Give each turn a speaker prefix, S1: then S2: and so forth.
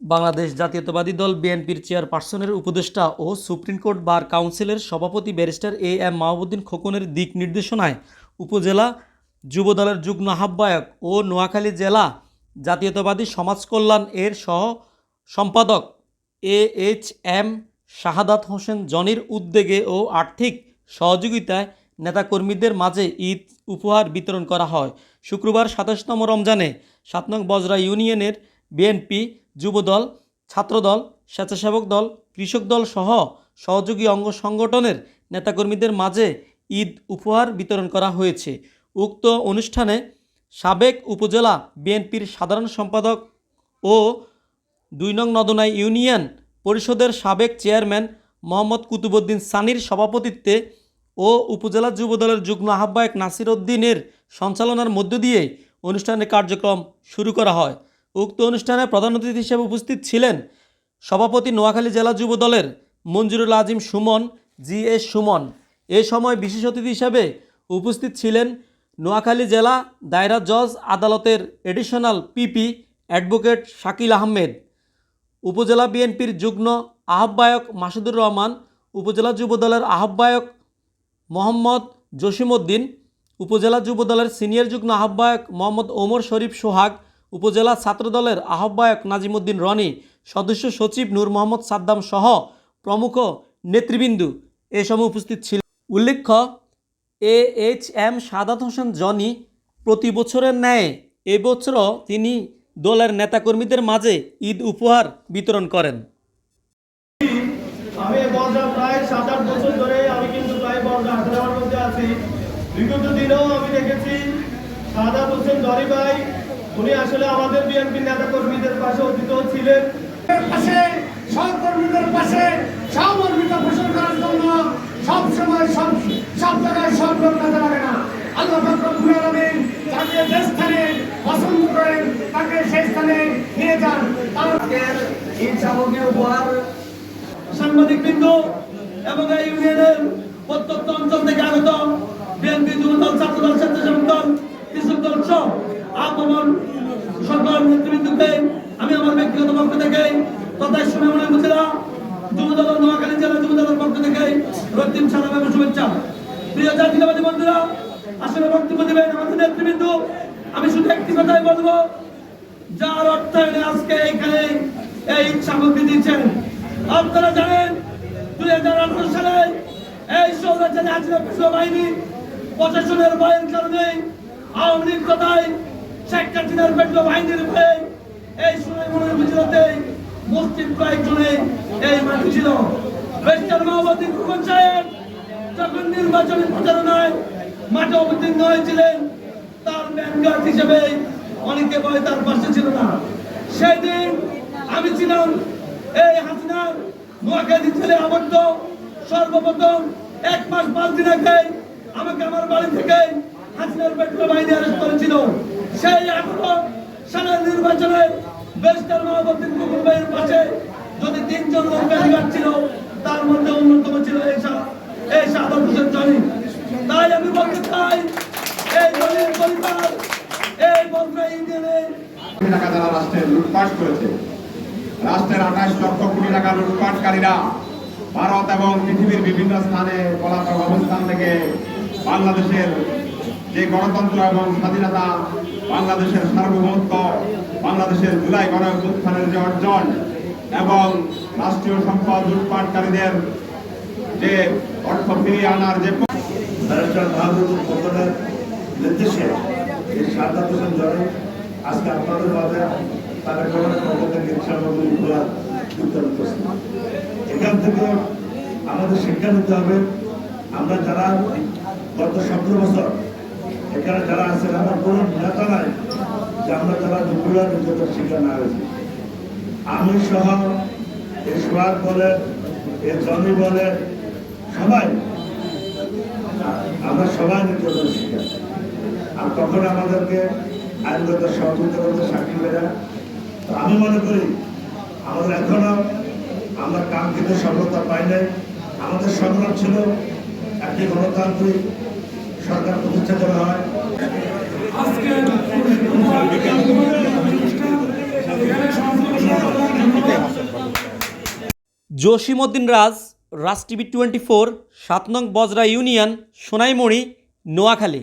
S1: বাংলাদেশ জাতীয়তাবাদী দল বিএনপির চেয়ারপারসনের উপদেষ্টা ও সুপ্রিম কোর্ট বার কাউন্সিলের সভাপতি ব্যারিস্টার এ এম মাহবুদ্দিন খোকনের দিক নির্দেশনায় উপজেলা যুবদলের যুগ্ম আহ্বায়ক ও নোয়াখালী জেলা জাতীয়তাবাদী সমাজ কল্যাণ এর সহ সম্পাদক A H M Shahadat Hossain জনির উদ্যোগে ও আর্থিক সহযোগিতায় নেতাকর্মীদের মাঝে ঈদ উপহার বিতরণ করা হয়। শুক্রবার সাতাশতম রমজানে সাত নং বজরা ইউনিয়নের বিএনপি, যুবদল, ছাত্রদল, স্বেচ্ছাসেবক দল, কৃষক দল সহ সহযোগী অঙ্গ সংগঠনের নেতাকর্মীদের মাঝে ঈদ উপহার বিতরণ করা হয়েছে। উক্ত অনুষ্ঠানে সাবেক উপজেলা বিএনপির সাধারণ সম্পাদক ও দুই নং নদনাই ইউনিয়ন পরিষদের সাবেক চেয়ারম্যান মোহাম্মদ কুতুবুদ্দিন সানির সভাপতিত্বে ও উপজেলা যুবদলের যুগ্ম আহ্বায়ক নাসির উদ্দিনের সঞ্চালনার মধ্য দিয়ে অনুষ্ঠানের কার্যক্রম শুরু করা হয়। উক্ত অনুষ্ঠানে প্রধান অতিথি হিসেবে উপস্থিত ছিলেন সভাপতি নোয়াখালী জেলা যুবদলের মঞ্জুরুল আজিম সুমন, জি এস সুমন। এ সময় বিশেষ অতিথি হিসেবে উপস্থিত ছিলেন নোয়াখালী জেলা দায়রা জজ আদালতের additional PP advocate Shakil Ahmed, উপজেলা বিএনপির যুগ্ম আহ্বায়ক মাসুদুর রহমান, উপজেলা যুবদলের আহ্বায়ক মোহাম্মদ জসিমউদ্দিন, উপজেলা যুবদলের সিনিয়র যুগ্ম আহ্বায়ক মোহাম্মদ ওমর শরীফ সোহাগ উপজেলা ছাত্রদলের আহ্বায়ক নাজিমুদ্দিন রনি, সদস্য সচিব নূর মোহাম্মদ সাদ্দাম সহ প্রমুখ নেতৃবৃন্দু এ সময় উপস্থিত ছিল। উল্লেখ্য A H M Sadat Hossain Joni প্রতি বছরের ন্যায় এবছরও তিনি দলের নেতাকর্মীদের মাঝে ঈদ উপহার বিতরণ করেন।
S2: আমি বর্ষা প্রায় সাত আট বছর ধরে আমি কিন্তু প্রায় বর্ষা মধ্যে আছি। বিগত দিনেও আমি দেখেছি সাদাত হোসেন দরি ভাই উনি আসলে আমাদের বিএনপি নেতা কর্মীদের পাশে অতীত ছিলেন।
S3: পাশে, সহকর্মীদের পাশে, সহমর্মিতা পোষণ করার জন্য সব সময় সব সব জায়গায় সব লোক কাজে লাগে না। আল্লাহ যে স্থানে করেন, তাকে সেই স্থানে যান।
S2: সাংবাদিক বৃন্দ এবং প্রত্যন্ত অঞ্চল থেকে বিএনপি ছাত্রদল, স্বেচ্ছাসেবক দল, কৃষক দল আগমন সকল নেতৃবৃন্দকে আমি আমার ব্যক্তিগত পক্ষ থেকে তথা সুনামনি উপজেলা যুবদল ও নোয়াখালী জেলা যুবদলের পক্ষ থেকে রক্তিম সালাম এবং শুভেচ্ছা। প্রিয় জাতীয়বাদী বন্ধুরা, আসলে বক্তব্য দেবেন আমাদের নেতৃবৃন্দ। আমি শুধু একটি কথাই বলব, যার অর্থায়নে আজকে এখানে এই সামগ্রী দিচ্ছেন। আপনারা জানেন, দুই হাজার আঠারো সালে এই সৌরাচারী হাজিরা বাহিনী প্রশাসনের ভয়ের কারণে আওয়ামী লীগ কথায় শেখ হাসিনার পেট্রো বাহিনীর ভয়ে এই সুনাইমনের গুজরাতে মুসলিম কয়েকজনে এই মাটি ছিল। বেস্টার মাহবুদ্দিন কুমন সাহেব যখন নির্বাচনী মাঠে অবতীর্ণ হয়েছিলেন, তার ব্যাংকার হিসেবে অনেকে বলে তার পাশে ছিল না। সেই দিন আমি ছিলাম এই হাসিনার নোয়াখালী ছেলে আবদ্ধ। সর্বপ্রথম এক মাস পাঁচ দিন আগে আমাকে আমার বাড়ি থেকে হাসিনার পেট্রোল বাহিনী অ্যারেস্ট করেছিল। সেই এখনও সালের নির্বাচনে বেস্টার মহাবদ্দিন কুকুর ভাইয়ের পাশে যদি তিনজন লোক ব্যারিগার্ড ছিল, তার মধ্যে অন্যতম ছিল এই এই সাদর হোসেন জনি। তাই আমি বলতে চাই, এই দলের পরিবার, এই বন্ধ ইউনিয়নে
S4: টাকা যারা রাষ্ট্রের লুটপাট করেছে। রাষ্ট্রের আঠাশ লক্ষ কোটি টাকা লুটপাটকারীরা ভারত এবং পৃথিবীর বিভিন্ন স্থানে পলাতক অবস্থান থেকে বাংলাদেশের যে গণতন্ত্র এবং স্বাধীনতা বাংলাদেশের সার্বভৌমত্ব, বাংলাদেশের জুলাই গণ উত্থানের যে অর্জন এবং রাষ্ট্রীয় সম্পদ লুটপাটকারীদের যে অর্থ ফিরিয়ে আনার যে
S5: নির্দেশে এই সারদা হোসেন জয় আজকে আপনাদের মাঝে করছে এখান থেকে আমাদের শিক্ষা নিতে হবে। আমরা যারা গত সতেরো বছর এখানে যারা আছেন আমার কোনো নেতা নাই যে আমরা যারা দুপুরা নিজেদের শিক্ষা না হয়েছি। আমি সহ এই সোহাগ বলে এই জমি বলে, সবাই, আমরা সবাই নির্যাতন শিকার আর তখন আমাদেরকে আইনগত সহযোগিতা করতে সাক্ষী বেড়া আমি মনে করি, আমাদের এখনও আমরা কাঙ্ক্ষিত সফলতা পাই নাই। আমাদের সংগ্রাম ছিল একটি গণতান্ত্রিক সরকার প্রতিষ্ঠা করা হয়।
S1: Jasimuddin Raj Raj TV twenty four, সাত নং বজরা ইউনিয়ন, সোনাইমুড়ি, নোয়াখালী।